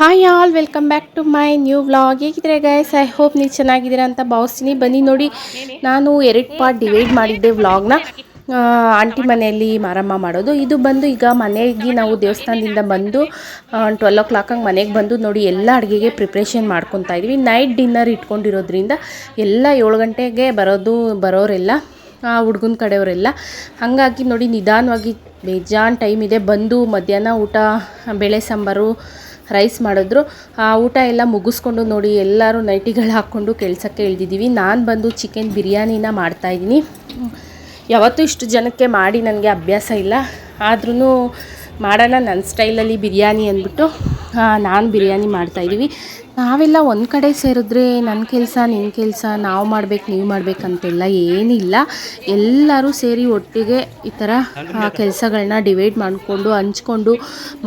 Hi all welcome back to my new vlog ಹೇಗಿದ್ರೆ guys I hope ನೀವು ಚೆನ್ನಾಗಿದ್ದೀರಾ ಅಂತ ಭಾವಿಸ್ತೀನಿ. ಬನ್ನಿ ನೋಡಿ, ನಾನು ಎರಡು ಪಾರ್ಟ್ ಡಿವೈಡ್ ಮಾಡಿದ್ದೆ ವ್ಲಾಗ್ನ ಆಂಟಿ ಮನೆಯಲ್ಲಿ ಮಾರಮ್ಮ ಮಾಡೋದು. ಇದು ಬಂದು ಈಗ ಮನೆಗೆ ನಾವು ದೇವಸ್ಥಾನದಿಂದ ಬಂದು ಟ್ವೆಲ್ ಓ ಕ್ಲಾಕ್ ಹಂಗೆ ಮನೆಗೆ ಬಂದು ನೋಡಿ ಎಲ್ಲ ಅಡುಗೆಗೆ ಪ್ರಿಪ್ರೇಷನ್ ಮಾಡ್ಕೊತಾ ಇದ್ವಿ. ನೈಟ್ ಡಿನ್ನರ್ ಇಟ್ಕೊಂಡಿರೋದ್ರಿಂದ ಎಲ್ಲ ಏಳು ಗಂಟೆಗೆ ಬರೋದು, ಬರೋರೆಲ್ಲ ಹುಡ್ಗನ ಕಡೆಯವರೆಲ್ಲ. ಹಾಗಾಗಿ ನೋಡಿ ನಿಧಾನವಾಗಿ ಬೇಜಾನ್ ಟೈಮ್ ಇದೆ. ಬಂದು ಮಧ್ಯಾಹ್ನ ಊಟ, ಬೇಳೆ ಸಾಂಬಾರು ರೈಸ್ ಮಾಡಿದ್ರು. ಆ, ಊಟ ಎಲ್ಲ ಮುಗಿಸ್ಕೊಂಡು ನೋಡಿ ಎಲ್ಲರೂ ನೈಟಿಗಳು ಹಾಕ್ಕೊಂಡು ಕೆಲಸಕ್ಕೆ ಇಳಿದಿದ್ದೀವಿ. ನಾನು ಬಂದು ಚಿಕನ್ ಬಿರಿಯಾನಿನ ಮಾಡ್ತಾಯಿದ್ದೀನಿ ಯಾವತ್ತೂ ಇಷ್ಟು ಜನಕ್ಕೆ ಮಾಡಿ ನನಗೆ ಅಭ್ಯಾಸ ಇಲ್ಲ. ಆದ್ರೂ ಮಾಡೋಣ ನನ್ನ ಸ್ಟೈಲಲ್ಲಿ ಬಿರಿಯಾನಿ ಅಂದ್ಬಿಟ್ಟು ನಾನು ಬಿರಿಯಾನಿ ಮಾಡ್ತಾಯಿದ್ದೀವಿ ನಾವೆಲ್ಲ ಒಂದು ಕಡೆ ಸೇರಿದ್ರೆ ನನ್ನ ಕೆಲಸ ನಿನ್ನ ಕೆಲಸ, ನಾವು ಮಾಡ್ಬೇಕು, ನೀವು ಮಾಡ್ಬೇಕಂತೆಲ್ಲ ಏನಿಲ್ಲ. ಎಲ್ಲರೂ ಸೇರಿ ಒಟ್ಟಿಗೆ ಈ ಥರ ಕೆಲಸಗಳನ್ನ ಡಿವೈಡ್ ಮಾಡಿಕೊಂಡು, ಹಂಚ್ಕೊಂಡು,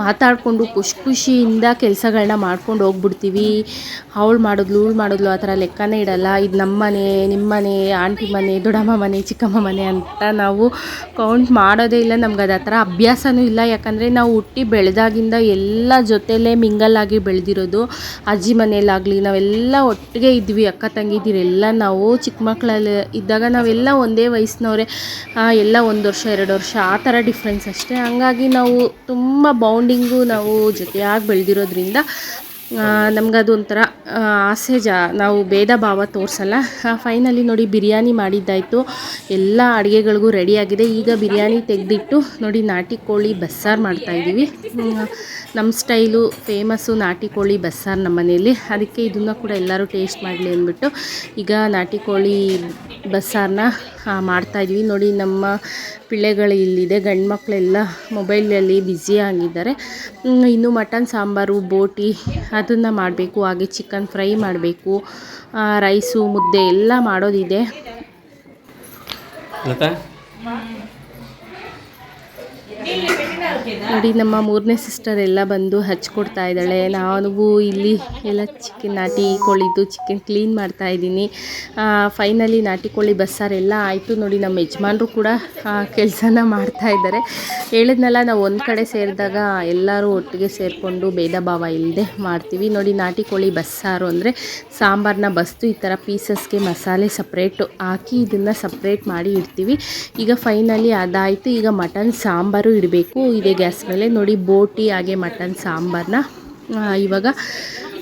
ಮಾತಾಡಿಕೊಂಡು, ಖುಷಿ ಖುಷಿಯಿಂದ ಕೆಲಸಗಳನ್ನ ಮಾಡ್ಕೊಂಡು ಹೋಗ್ಬಿಡ್ತೀವಿ. ಅವಳು ಮಾಡಿದ್ಲು, ಇವಳು ಮಾಡಿದ್ಲು ಆ ಥರ ಲೆಕ್ಕನೇ ಇಡಲ್ಲ. ಇದು ನಮ್ಮ ಮನೆ ನಿಮ್ಮ ಮನೆ ಆಂಟಿ ಮನೆ, ದೊಡ್ಡಮ್ಮ ಮನೆ, ಚಿಕ್ಕಮ್ಮ ಮನೆ ಅಂತ ನಾವು ಕೌಂಟ್ ಮಾಡೋದೇ ಇಲ್ಲ. ನಮ್ಗೆ ಅದು ಆ ಥರ ಅಭ್ಯಾಸನೂ ಇಲ್ಲ. ಯಾಕಂದರೆ ನಾವು ಹುಟ್ಟಿ ಬೆಳೆದಾಗಿಂದ ಎಲ್ಲ ಜೊತೆಲೇ ಮಿಂಗಲ್ ಆಗಿ ಬೆಳೆದಿರೋದು. ಅಜ್ಜಿ ಮನೆಯಲ್ಲಾಗಲಿ, ನಾವೆಲ್ಲ ಒಟ್ಟಿಗೆ ಇದ್ವಿ, ಅಕ್ಕ ತಂಗಿದಿರೆಲ್ಲ ನಾವು ಚಿಕ್ಕ ಮಕ್ಕಳಲ್ಲಿ ಇದ್ದಾಗ ನಾವೆಲ್ಲ ಒಂದೇ ವಯಸ್ಸಿನವರೇ. ಎಲ್ಲ ಒಂದು ವರ್ಷ, ಎರಡು ವರ್ಷ, ಆ ಥರ ಡಿಫ್ರೆನ್ಸ್ ಅಷ್ಟೇ. ಹಂಗಾಗಿ ನಾವು ತುಂಬ ಬೌಂಡಿಂಗು ನಾವು ಜೊತೆಯಾಗಿ ಬೆಳೆದಿರೋದ್ರಿಂದ ನಮಗದು ಒಂಥರ ಆಸೆ ಜಾ, ನಾವು ಭೇದ ಭಾವ ತೋರಿಸಲ್ಲ. ಫೈನಲಿ ನೋಡಿ ಬಿರಿಯಾನಿ ಮಾಡಿದ್ದಾಯಿತು. ಎಲ್ಲ ಅಡುಗೆಗಳಿಗೂ ರೆಡಿಯಾಗಿದೆ ಈಗ ಬಿರಿಯಾನಿ ತೆಗೆದಿಟ್ಟು ನೋಡಿ ನಾಟಿ ಕೋಳಿ ಬಸ್ಸಾರು ಮಾಡ್ತಾಯಿದ್ದೀವಿ ನಮ್ಮ ಸ್ಟೈಲು ಫೇಮಸ್ಸು ನಾಟಿ ಕೋಳಿ ಬಸ್ಸಾರು ನಮ್ಮ ಮನೆಯಲ್ಲಿ. ಅದಕ್ಕೆ ಇದನ್ನು ಕೂಡ ಎಲ್ಲರೂ ಟೇಸ್ಟ್ ಮಾಡಲಿ ಅಂದ್ಬಿಟ್ಟು ಈಗ ನಾಟಿ ಕೋಳಿ ಬಸ್ಸಾರನ್ನ ಮಾಡ್ತಾಯಿದ್ವಿ ನೋಡಿ ನಮ್ಮ ಪಿಳ್ಳೆಗಳು ಇಲ್ಲಿದೆ. ಗಂಡು ಮಕ್ಕಳೆಲ್ಲ ಮೊಬೈಲಲ್ಲಿ ಬ್ಯುಸಿ ಆಗಿದ್ದಾರೆ. ಇನ್ನು ಮಟನ್ ಸಾಂಬಾರು ಬೋಟಿ ಅದನ್ನು ಮಾಡಬೇಕು. ಹಾಗೆ ಚಿಕನ್ ಫ್ರೈ ಮಾಡಬೇಕು. ರೈಸು ಮುದ್ದೆ ಎಲ್ಲ ಮಾಡೋದಿದೆ. ಲತಾ? ನೋಡಿ, ನಮ್ಮ ಮೂರನೇ ಸಿಸ್ಟರ್ ಎಲ್ಲ ಬಂದು ಹಚ್ಕೊಡ್ತಾ ಇದ್ದಾಳೆ. ನಾನು ಇಲ್ಲಿ ಎಲ್ಲ ಚಿಕನ್ ನಾಟಿ ಕೋಳಿದು ಚಿಕನ್ ಕ್ಲೀನ್ ಮಾಡ್ತಾ ಇದ್ದೀನಿ. ಫೈನಲಿ ನಾಟಿ ಕೋಳಿ ಬಸ್ಸಾರೆಲ್ಲ ಆಯಿತು. ನೋಡಿ, ನಮ್ಮ ಯಜಮಾನರು ಕೂಡ ಕೆಲಸನ ಮಾಡ್ತಾ ಇದ್ದಾರೆ. ಹೇಳಿದ್ನಲ್ಲ, ನಾವು ಒಂದು ಕಡೆ ಸೇರಿದಾಗ ಎಲ್ಲರೂ ಒಟ್ಟಿಗೆ ಸೇರಿಕೊಂಡು ಭೇದ ಭಾವ ಇಲ್ಲದೆ ಮಾಡ್ತೀವಿ. ನೋಡಿ, ನಾಟಿ ಕೋಳಿ ಬಸ್ಸಾರು ಅಂದರೆ ಸಾಂಬಾರನ್ನ ಬಸ್ತು ಈ ಥರ ಪೀಸಸ್ಗೆ ಮಸಾಲೆ ಸಪ್ರೇಟು ಹಾಕಿ ಇದನ್ನು ಸಪ್ರೇಟ್ ಮಾಡಿ ಇಡ್ತೀವಿ. ಈಗ ಫೈನಲಿ ಅದಾಯಿತು. ಈಗ ಮಟನ್ ಸಾಂಬಾರು ಇಡಬೇಕು. ಇದೆ ಗ್ಯಾಸ್ ಮೇಲೆ ನೋಡಿ ಬೋಟಿ ಹಾಗೆ ಮಟನ್ ಸಾಂಬಾರನ್ನ ಇವಾಗ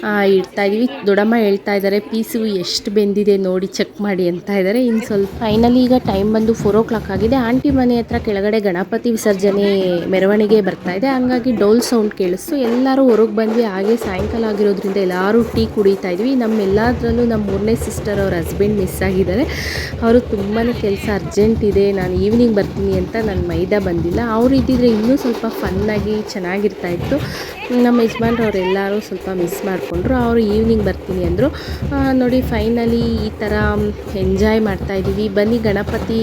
ಆ, ಇಡ್ತಾ ಇದೀವಿ. ದೊಡ್ಡಮ್ಮ ಹೇಳ್ತಾ ಇದ್ದಾರೆ ಪೀಸು ಎಷ್ಟು ಬೆಂದಿದೆ ನೋಡಿ ಚೆಕ್ ಮಾಡಿ ಅಂತ ಇದ್ದಾರೆ. ಇನ್ನು ಸ್ವಲ್ಪ ಫೈನಲಿ ಈಗ ಟೈಮ್ ಬಂದು ಫೋರ್ ಓ ಕ್ಲಾಕ್ ಆಗಿದೆ. ಆಂಟಿ ಮನೆ ಹತ್ರ ಕೆಳಗಡೆ ಗಣಪತಿ ವಿಸರ್ಜನೆ ಮೆರವಣಿಗೆ ಬರ್ತಾ ಇದೆ. ಹಂಗಾಗಿ ಡೋಲ್ ಸೌಂಡ್ ಕೇಳಿಸ್ತು. ಎಲ್ಲರೂ ಹೊರಗೆ ಬಂದ್ವಿ. ಹಾಗೆ ಸಾಯಂಕಾಲ ಆಗಿರೋದ್ರಿಂದ ಎಲ್ಲರೂ ಟೀ ಕುಡಿತಾ ಇದ್ವಿ. ನಮ್ಮ ಎಲ್ಲದರಲ್ಲೂ ನಮ್ಮ ಮೂರನೇ ಸಿಸ್ಟರ್ ಅವ್ರ ಹಸ್ಬೆಂಡ್ ಮಿಸ್ ಆಗಿದ್ದಾರೆ. ಅವರು ತುಂಬಾ ಕೆಲಸ ಅರ್ಜೆಂಟ್ ಇದೆ. ನಾನು ಈವ್ನಿಂಗ್ ಬರ್ತೀನಿ ಅಂತ ನನ್ನ ಮೈದಾ ಬಂದಿಲ್ಲ. ಅವ್ರು ಇದ್ದಿದ್ರೆ ಇನ್ನೂ ಸ್ವಲ್ಪ ಫನ್ನಾಗಿ ಚೆನ್ನಾಗಿರ್ತಾ ಇತ್ತು. ನಮ್ಮ ಯಜಮಾನ್ರು ಎಲ್ಲರೂ ಸ್ವಲ್ಪ ಮಿಸ್ ಮಾಡಿಕೊಂಡ್ರು. ಅವರು ಈವ್ನಿಂಗ್ ಬರ್ತೀನಿ ಅಂದರು. ನೋಡಿ ಫೈನಲಿ ಈ ಥರ ಎಂಜಾಯ್ ಮಾಡ್ತಾ ಇದ್ದೀವಿ ಬನ್ನಿ ಗಣಪತಿ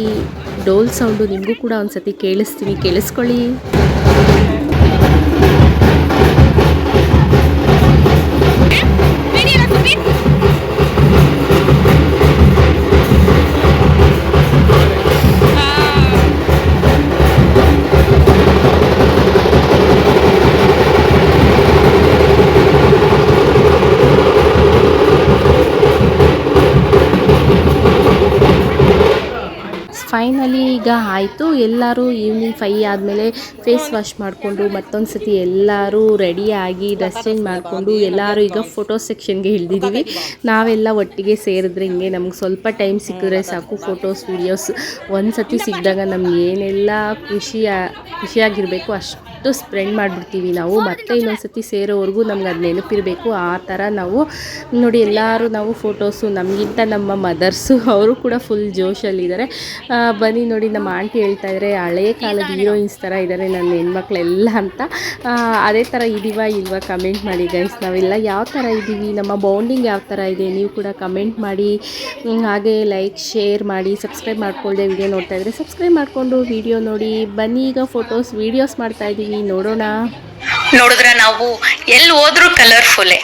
ಡೋಲ್ ಸೌಂಡು ನಿಮಗೂ ಕೂಡ ಒಂದು ಸತಿ ಕೇಳಿಸ್ತೀನಿ. ಕೇಳಿಸ್ಕೊಳ್ಳಿ. ಫೈನಲಿ ಈಗ ಆಯಿತು. ಎಲ್ಲರೂ ಈವ್ನಿಂಗ್ ಫೈ ಆದಮೇಲೆ ಫೇಸ್ ವಾಶ್ ಮಾಡಿಕೊಂಡು ಮತ್ತೊಂದು ಸತಿ ಎಲ್ಲರೂ ರೆಡಿಯಾಗಿ ಡ್ರೆಸ್ ಚೇಂಜ್ ಮಾಡಿಕೊಂಡು ಎಲ್ಲರೂ ಈಗ ಫೋಟೋ ಸೆಕ್ಷನ್ಗೆ ಇಳಿದಿದ್ದೀವಿ ನಾವೆಲ್ಲ ಒಟ್ಟಿಗೆ ಸೇರಿದ್ರೆ ಹಿಂಗೆ ನಮ್ಗೆ ಸ್ವಲ್ಪ ಟೈಮ್ ಸಿಕ್ಕಿದ್ರೆ ಸಾಕು ಫೋಟೋಸ್ ವೀಡಿಯೋಸ್ ಒಂದು ಸತಿ ಸಿಕ್ಕಿದಾಗ ನಮ್ಗೆ ಏನೆಲ್ಲ ಖುಷಿ ಖುಷಿಯಾಗಿರಬೇಕು ಅಷ್ಟು. ಸ್ಪ್ರೆಂಡ್ ಮಾಡಿಬಿಡ್ತೀವಿ ನಾವು. ಮತ್ತೆ ಇನ್ನೊಂದು ಸತಿ ಸೇರೋವರೆಗೂ ನಮ್ಗೆ ಅದು ನೆನಪಿರಬೇಕು. ಆ ಥರ ನಾವು ನೋಡಿ ಎಲ್ಲರೂ ನಾವು ಫೋಟೋಸು, ನಮಗಿಂತ ನಮ್ಮ ಮದರ್ಸು ಅವರು ಕೂಡ ಫುಲ್ ಜೋಶಲ್ಲಿದ್ದಾರೆ. ಬನ್ನಿ ನೋಡಿ ನಮ್ಮ ಆಂಟಿ ಹೇಳ್ತಾ ಇದ್ದಾರೆ ಹಳೆಯ ಕಾಲದ ಹೀರೋಯಿನ್ಸ್ ಥರ ಇದ್ದಾರೆ ನನ್ನ ಹೆಣ್ಮಕ್ಳೆಲ್ಲ ಅಂತ. ಅದೇ ಥರ ಇದೀವ ಇಲ್ವಾ ಕಮೆಂಟ್ ಮಾಡಿ ಗೈಸ್. ನಾವೆಲ್ಲ ಯಾವ ಥರ ಇದ್ದೀವಿ ನಮ್ಮ ಬೌಂಡಿಂಗ್ ಯಾವ ಥರ ಇದೆ, ನೀವು ಕೂಡ ಕಮೆಂಟ್ ಮಾಡಿ. ಹಾಗೆ ಲೈಕ್, ಶೇರ್ ಮಾಡಿ, ಸಬ್ಸ್ಕ್ರೈಬ್ ಮಾಡ್ಕೊಳ್ಳದೆ ವಿಡಿಯೋ ನೋಡ್ತಾ ಇದ್ದರೆ ಸಬ್ಸ್ಕ್ರೈಬ್ ಮಾಡಿಕೊಂಡು ವಿಡಿಯೋ ನೋಡಿ. ಬನ್ನಿ ಈಗ ಫೋಟೋಸ್, ವೀಡಿಯೋಸ್ ಮಾಡ್ತಾ ಇದ್ದೀವಿ ನೋಡೋಣ. ನೋಡಿದ್ರ ನಾವು ಎಲ್ಲಿ ಹೋದ್ರು ಕಲರ್ಫುಲ್ಲೇ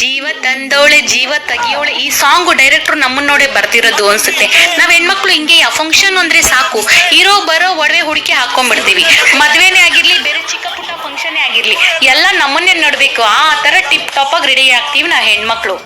ಜೀವ ತಂದೋಳೆ, ಜೀವ ತಗಿಯೋಳೆ, ಈ ಸಾಂಗ್ ಡೈರೆಕ್ಟ್ರು ನಮ್ಮನ್ನ ನೋಡಿ ಬರ್ತಿರೋದು ಅನ್ಸುತ್ತೆ. ನಾವ್ ಹೆಣ್ಮಕ್ಳು ಹಿಂಗೆ ಫಂಕ್ಷನ್ ಅಂದ್ರೆ ಸಾಕು. ಇರೋ ಬರೋ ಒಡವೆ ಹುಡುಕಿ ಹಾಕೊಂಡ್ಬಿಡ್ತೀವಿ. ಮದ್ವೆನೇ ಆಗಿರ್ಲಿ, ಬೇರೆ ಚಿಕ್ಕ ಪುಟ್ಟ ಫಂಕ್ಷನ್ ಆಗಿರ್ಲಿ, ಎಲ್ಲ ನಮ್ಮನ್ನೇ ನೋಡ್ಬೇಕು. ಆ ತರ ಟಿಪ್ ಟಾಪ್ ಆಗಿ ರೆಡಿ ಆಗ್ತೀವಿ ನಾ ಹೆಣ್ಮಕ್ಳು.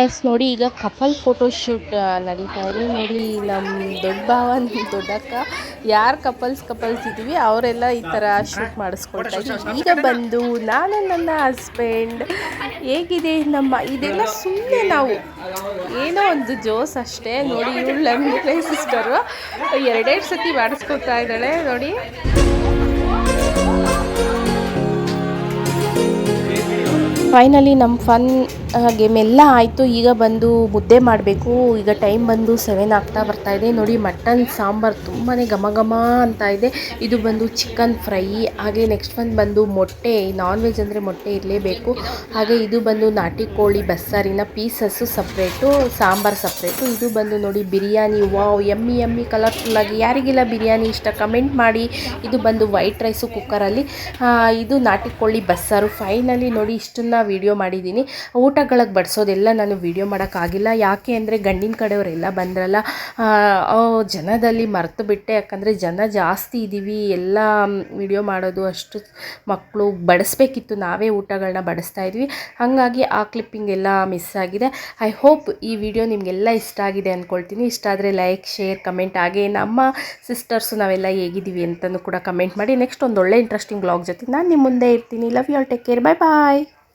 ಎಸ್ ನೋಡಿ ಈಗ ಕಪಲ್ ಫೋಟೋ ಶೂಟ್ ನಡೀತಾ ಇದೆ. ನೋಡಿ ನಮ್ಮ ದೊಡ್ಡ ಭಾವ ನಮ್ಮ ದೊಡ್ಡಕ್ಕ ಯಾರು ಕಪಲ್ಸ್ ಕಪಲ್ಸ್ ಇದ್ದೀವಿ ಅವರೆಲ್ಲ ಈ ಥರ ಶೂಟ್ ಮಾಡಿಸ್ಕೊಳ್ತಾ ಇದ್ದೀವಿ. ಈಗ ಬಂದು ನಾನು ನನ್ನ ಹಸ್ಬೆಂಡ್ ಹೇಗಿದೆ ನಮ್ಮ ಇದೆಲ್ಲ ಸುಮ್ಮನೆ ನಾವು. ಏನೋ ಒಂದು ಜೋಸ್ ಅಷ್ಟೇ. ನೋಡಿ ಇವಳು ನನ್ನ ಸಿಸ್ಟರು ಎರಡೆರಡು ಸತಿ ಮಾಡಿಸ್ಕೊತಾ ಇದ್ದಾಳೆ. ನೋಡಿ. ಫೈನಲಿ ನಮ್ಮ ಫನ್ ಗೇಮ್ ಎಲ್ಲ ಆಯಿತು. ಈಗ ಬಂದು ಮುದ್ದೆ ಮಾಡಬೇಕು. ಈಗ ಟೈಮ್ ಬಂದು ಸೆವೆನ್ ಆಗ್ತಾ ಬರ್ತಾ ಇದೆ. ನೋಡಿ ಮಟನ್ ಸಾಂಬಾರು ತುಂಬಾ ಘಮ ಘಮ ಅಂತ ಇದೆ. ಇದು ಬಂದು ಚಿಕನ್ ಫ್ರೈ ಹಾಗೆ ನೆಕ್ಸ್ಟ್ ಒಂದು ಬಂದು ಮೊಟ್ಟೆ. ನಾನ್ ವೆಜ್ ಅಂದರೆ ಮೊಟ್ಟೆ ಇರಲೇಬೇಕು. ಹಾಗೆ ಇದು ಬಂದು ನಾಟಿ ಕೋಳಿ ಬಸ್ಸಾರಿನ ಪೀಸಸ್ಸು ಸಪ್ರೇಟು ಸಾಂಬಾರು ಸಪ್ರೇಟು ಇದು ಬಂದು ನೋಡಿ ಬಿರಿಯಾನಿ. ವಾವ್ ಎಮ್ಮಿ ಎಮ್ಮಿ ಕಲರ್ಫುಲ್ಲಾಗಿ ಯಾರಿಗಿಲ್ಲ ಬಿರಿಯಾನಿ ಇಷ್ಟ ಕಮೆಂಟ್ ಮಾಡಿ. ಇದು ಬಂದು ವೈಟ್ ರೈಸು ಕುಕ್ಕರಲ್ಲಿ ಇದು ನಾಟಿ ಕೋಳಿ ಬಸ್ಸಾರು. ಫೈನಲಿ ನೋಡಿ, ಇಷ್ಟನ್ನ ವಿಡಿಯೋ ಮಾಡಿದ್ದೀನಿ. ಊಟಗಳಿಗೆ ಬಡಿಸೋದೆಲ್ಲ ನಾನು ವಿಡಿಯೋ ಮಾಡೋಕ್ಕಾಗಿಲ್ಲ. ಯಾಕೆ ಅಂದರೆ ಗಂಡಿನ ಕಡೆಯವರೆಲ್ಲ ಬಂದ್ರಲ್ಲ ಜನದಲ್ಲಿ ಮರೆತು ಬಿಟ್ಟೆ. ಯಾಕಂದರೆ ಜನ ಜಾಸ್ತಿ ಇದ್ದೀವಿ ಎಲ್ಲ ವಿಡಿಯೋ ಮಾಡೋದು ಅಷ್ಟು ಮಕ್ಕಳು ಬಡಿಸ್ಬೇಕಿತ್ತು. ನಾವೇ ಊಟಗಳನ್ನ ಬಡಿಸ್ತಾ ಇದ್ವಿ. ಹಾಗಾಗಿ ಆ ಕ್ಲಿಪ್ಪಿಂಗ್ ಎಲ್ಲ ಮಿಸ್ ಆಗಿದೆ. ಐ ಹೋಪ್ ಈ ವಿಡಿಯೋ ನಿಮಗೆಲ್ಲ ಇಷ್ಟ ಆಗಿದೆ ಅಂದ್ಕೊಳ್ತೀನಿ ಇಷ್ಟ ಆದರೆ ಲೈಕ್ ಶೇರ್ ಕಮೆಂಟ್ ಹಾಗೆ ನಮ್ಮ ಸಿಸ್ಟರ್ಸು ನಾವೆಲ್ಲ ಹೇಗಿದ್ದೀವಿ ಅಂತಲೂ ಕೂಡ ಕಮೆಂಟ್ ಮಾಡಿ. ನೆಕ್ಸ್ಟ್ ಒಂದು ಒಳ್ಳೆ ಇಂಟ್ರೆಸ್ಟಿಂಗ್ ಬ್ಲಾಗ್ ಜೊತೆ ನಾನು ನಿಮ್ಮ ಮುಂದೆ ಇರ್ತೀನಿ. Love you all take care bye bye